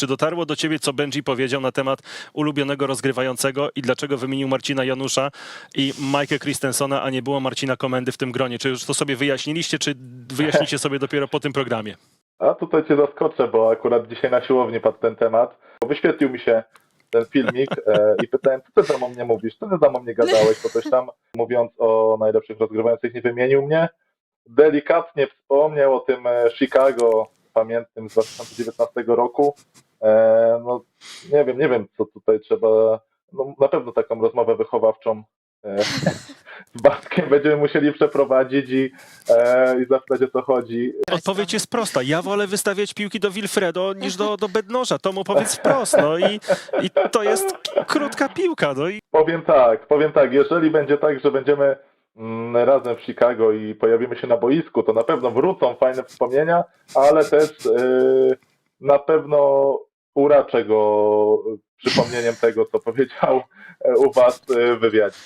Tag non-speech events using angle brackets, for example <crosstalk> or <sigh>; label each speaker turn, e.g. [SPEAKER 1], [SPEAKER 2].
[SPEAKER 1] Czy dotarło do ciebie, co Benji powiedział na temat ulubionego rozgrywającego i dlaczego wymienił Marcina Janusza i Mike'a Christensona, a nie było Marcina Komendy w tym gronie? Czy już to sobie wyjaśniliście, czy wyjaśnicie sobie dopiero po tym programie?
[SPEAKER 2] A tutaj cię zaskoczę, bo akurat dzisiaj na siłowni padł ten temat. Wyświetlił mi się ten filmik e, i pytałem, co ty tam o mnie mówisz? Co ty tam o mnie gadałeś? Bo coś tam, mówiąc o najlepszych rozgrywających, nie wymienił mnie. Delikatnie wspomniał o tym e, Chicago pamiętnym z 2019 roku. E, no, nie wiem, nie wiem, co tutaj trzeba. No, na pewno taką rozmowę wychowawczą e, <laughs> z Bartkiem będziemy musieli przeprowadzić i, e, i zapytać o co chodzi.
[SPEAKER 1] Odpowiedź jest prosta. Ja wolę wystawiać piłki do Wilfredo niż do, do Bednoża. To mu powiedz wprost. No i, i to jest krótka piłka. No i
[SPEAKER 2] Powiem tak, powiem tak, jeżeli będzie tak, że będziemy mm, razem w Chicago i pojawimy się na boisku, to na pewno wrócą fajne wspomnienia, ale też yy, na pewno uraczę go przypomnieniem tego, co powiedział e, u was e, w wywiadzie.